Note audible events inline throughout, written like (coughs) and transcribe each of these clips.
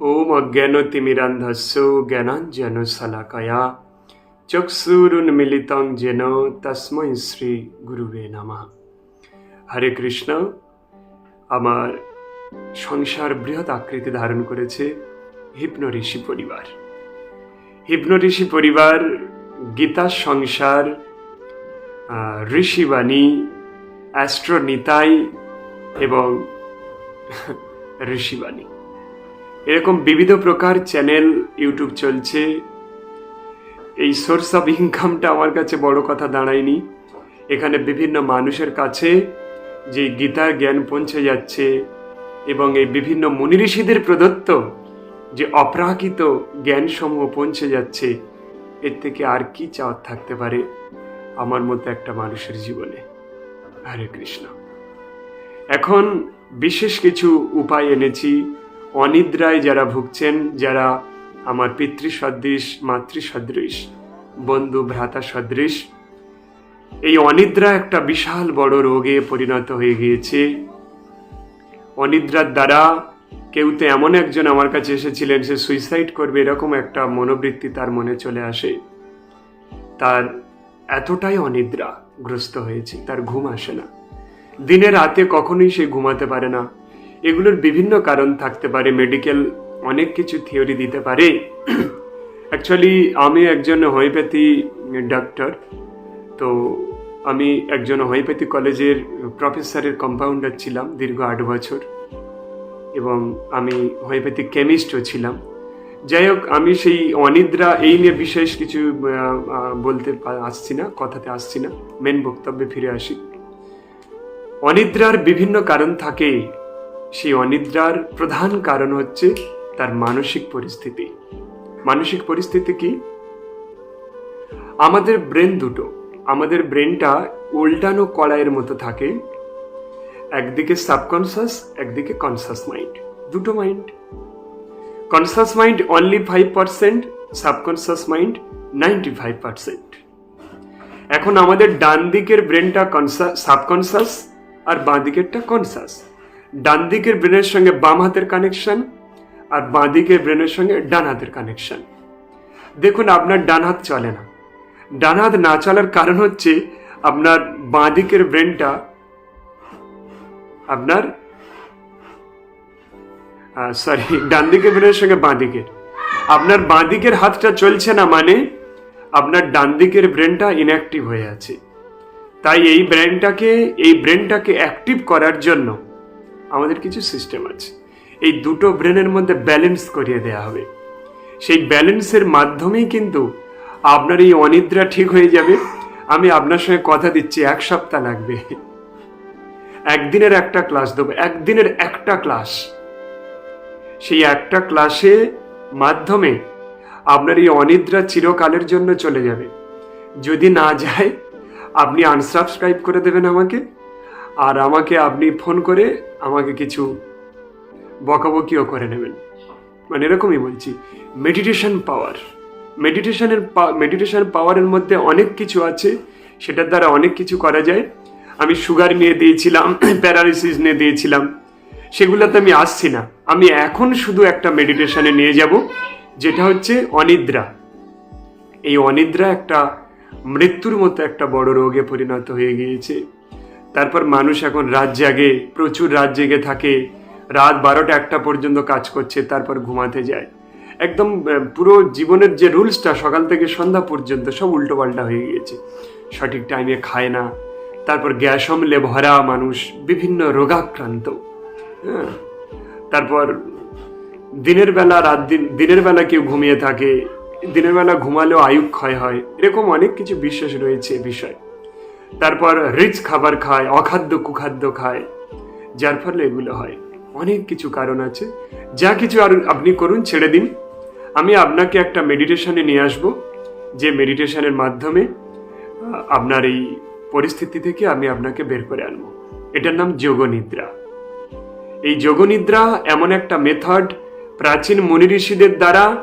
ওম অজ্ঞানতিমিরান্ধস্য জ্ঞানাঞ্জন শলাকয়া চক্ষুরুন্মিলিতং যেন তস্মৈ শ্রী গুরুবে নমঃ হরে কৃষ্ণ আমার সংসার বৃহৎ আকৃতি ধারণ করেছে হিপ্ন ঋষি পরিবার। হিপ্ন ঋষি পরিবার, গীতা সংসার ঋষিবাণী অ্যাস্ট্রোনিতাই এবং ঋষিবাণী। এরকম বিবিধ প্রকার চ্যানেল, ইউটিউব চলছে। এই সোর্স অফ ইনকামটা আমার কাছে বড় কথা দাঁড়ায়নি। এখানে বিভিন্ন মানুষের কাছে যে গীতার জ্ঞান পৌঁছে যাচ্ছে এবং এই বিভিন্ন মুনি ঋষিদের প্রদত্ত যে অপ্রাকৃত জ্ঞানসমূহ পৌঁছে যাচ্ছে, এর থেকে আর কি চাওয়ার থাকতে পারে আমার মতো একটা মানুষের জীবনে? হরে কৃষ্ণ। এখন বিশেষ কিছু উপায় এনেছি। অনিদ্রায় যারা ভুগছেন, যারা আমার পিতৃ সদৃশ মাতৃ সদৃশ বন্ধু ভ্রাতা সদৃশ এই অনিদ্রা একটা বিশাল বড় রোগে পরিণত হয়ে গিয়েছে। অনিদ্রার দ্বারা কেউ তো এমন একজন আমার কাছে এসেছিলেন, সে সুইসাইড করবে এরকম একটা মনোবৃত্তি তার মনে চলে আসে। তার এতটাই অনিদ্রা, গ্রস্ত হয়েছে, তার ঘুম আসে না। দিনে রাতে কখনোই সে ঘুমাতে পারে না। এগুলোর বিভিন্ন কারণ থাকতে পারে মেডিকেল অনেক কিছু থিওরি দিতে পারে। অ্যাকচুয়ালি আমি একজন হোমিওপ্যাথি ডাক্তার তো আমি একজন হোমিওপ্যাথি কলেজের প্রফেসরের কম্পাউন্ডার ছিলাম দীর্ঘ আট বছর। এবং আমি হোমিওপ্যাথি কেমিস্টও ছিলাম। যাই হোক, আমি সেই অনিদ্রা এই নিয়ে বিশেষ কিছু বলতে আসছি না, কথাতে আসছি না মেন বক্তব্যে ফিরে আসি। অনিদ্রার বিভিন্ন কারণ থাকে। সেই অনিদ্রার প্রধান কারণ হচ্ছে তার মানসিক পরিস্থিতি। মানসিক পরিস্থিতি কি? আমাদের ব্রেন দুটো, আমাদের ব্রেনটা উল্টানো কড়াইয়ের মতো থাকে, একদিকে সাবকনসাস, একদিকে কনসাস মাইন্ড, দুটো mind. Conscious mind only five percent, subconscious mind ninety five percent. এখন আমাদের ডান দিকের ব্রেনটা কনসা, সাবকনসাস আর বাঁ দিকেরটা কনসাস। ডান দিকের ব্রেনের সঙ্গে বাম হাতের কানেকশন আর বাঁ দিকের ব্রেনের সঙ্গে ডান হাতের কানেকশন দেখুন, আপনার ডান হাত চলে না। ডান হাত না চলার কারণ হচ্ছে আপনার বাঁ দিকের ব্রেনটা আপনার সরি ডান দিকের ব্রেনের সঙ্গে বাঁ দিকের আপনার বাঁ দিকের হাতটা চলছে না মানে আপনার ডান দিকের ব্রেনটা ইনঅ্যাক্টিভ হয়ে আছে। তাই এই ব্রেনটাকে এই ব্রেনটাকে অ্যাক্টিভ করার জন্য আমাদের কিছু সিস্টেম আছে। এই দুটো ব্রেনের মধ্যে ব্যালেন্স করিয়ে দেওয়া হবে। সেই ব্যালেন্সের মাধ্যমেই কিন্তু আপনার এই অনিদ্রা ঠিক হয়ে যাবে। আমি আপনার সঙ্গে কথা দিচ্ছি, এক সপ্তাহ লাগবে। একদিনের একটা ক্লাস দেবো, একদিনের একটা ক্লাস সেই একটা ক্লাসে মাধ্যমে আপনার এই অনিদ্রা চিরকালের জন্য চলে যাবে। যদি না যায়, আপনি আনসাবস্ক্রাইব করে দেবেন আমাকে। আর আমাকে আপনি ফোন করে আমাকে কিছু বকাবকিও করে নেবেন। মানে এরকমই বলছি মেডিটেশন পাওয়ার মেডিটেশনের মেডিটেশন পাওয়ারের মধ্যে অনেক কিছু আছে, সেটার দ্বারা অনেক কিছু করা যায়। আমি সুগার নিয়ে দিয়েছিলাম (coughs) প্যারালিসিস নিয়ে দিয়েছিলাম, সেগুলোতে আমি আসছি না। আমি এখন শুধু একটা মেডিটেশনে নিয়ে যাব, যেটা হচ্ছে অনিদ্রা। এই অনিদ্রা একটা মৃত্যুর মতো একটা বড় রোগে পরিণত হয়ে গিয়েছে। তারপর মানুষ এখন রাত জাগে, প্রচুর রাত জেগে থাকে। রাত বারোটা একটা পর্যন্ত কাজ করছে, তারপর ঘুমাতে যায়। একদম পুরো জীবনের যে রুলসটা, সকাল থেকে সন্ধ্যা পর্যন্ত সব উল্টোপাল্টা হয়ে গিয়েছে। সঠিক টাইমে খায় না। তারপর গ্যাস অম্লে ভরা মানুষ, বিভিন্ন রোগাক্রান্ত। হ্যাঁ। তারপর দিনের বেলা, রাত দিন, দিনের বেলা কেউ ঘুমিয়ে থাকে। দিনের বেলা ঘুমালেও আয়ু ক্ষয় হয়। এরকম অনেক কিছু বিশ্বাস রয়েছে বিষয়। তারপর রিচ খাবার খায়, অখাদ্য কুখাদ্য খায়। যার ফলে এগুলো হয়। অনেক কিছু কারণ আছে। যা কিছু আর আপনি করুন, ছেড়ে দিন। আমি আপনাকে একটা মেডিটেশনে নিয়ে আসব। যে মেডিটেশনের মাধ্যমে আপনার এই পরিস্থিতি থেকে আমি আপনাকে বের করে আনব। এটার নাম যোগনিদ্রা। এই যোগনিদ্রা এমন একটা মেথড প্রাচীন মুনি ঋষিদের দ্বারা,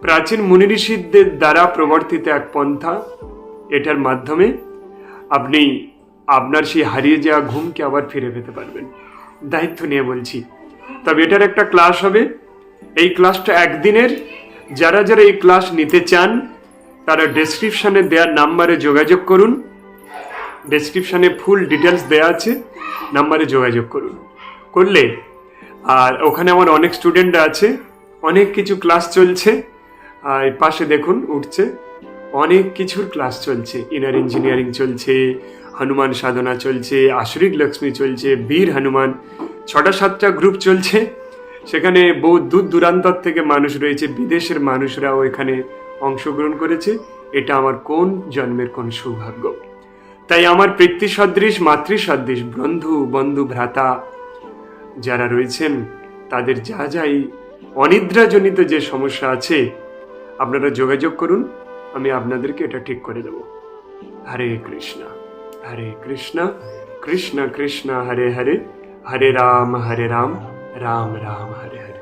প্রাচীন মুনি ঋষিদের দ্বারা প্রবর্তিত এক পন্থা। এটার মাধ্যমে আপনি আপনার সেই হারিয়ে যাওয়া ঘুমকে আবার ফিরে পেতে পারবেন। দায়িত্ব নিয়ে বলছি। তবে এটার একটা ক্লাস হবে। এই ক্লাসটা একদিনের। যারা যারা এই ক্লাস নিতে চান, তারা ডেসক্রিপশানে দেওয়ার নাম্বারে যোগাযোগ করুন। ডেসক্রিপশানে ফুল ডিটেলস দেওয়া আছে নাম্বারে যোগাযোগ করুন। করলে, আর ওখানে আমার অনেক স্টুডেন্ট আছে, অনেক কিছু ক্লাস চলছে। আর পাশে দেখুন, উঠছে। অনেক কিছুর ক্লাস চলছে। ইনার ইঞ্জিনিয়ারিং চলছে, হনুমান সাধনা চলছে আশরিক লক্ষ্মী চলছে, বীর হনুমান, ছটা সাতটা গ্রুপ চলছে। সেখানে বহু দূর দূরান্তর থেকে মানুষ রয়েছে, বিদেশের মানুষরাও এখানে অংশগ্রহণ করেছে। এটা আমার কোন জন্মের কোন সৌভাগ্য? তাই আমার পিতৃ সদৃশ মাতৃ সদৃশ বন্ধু বন্ধু, ভ্রাতা যারা রয়েছেন, তাদের যা যাই অনিদ্রাজনিত যে সমস্যা আছে, আপনারা যোগাযোগ করুন। আমি আপনাদেরকে এটা ঠিক করে দেব। হরে কৃষ্ণ হরে কৃষ্ণ কৃষ্ণ কৃষ্ণ, হরে হরে হরে রাম হরে রাম রাম রাম, হরে হরে।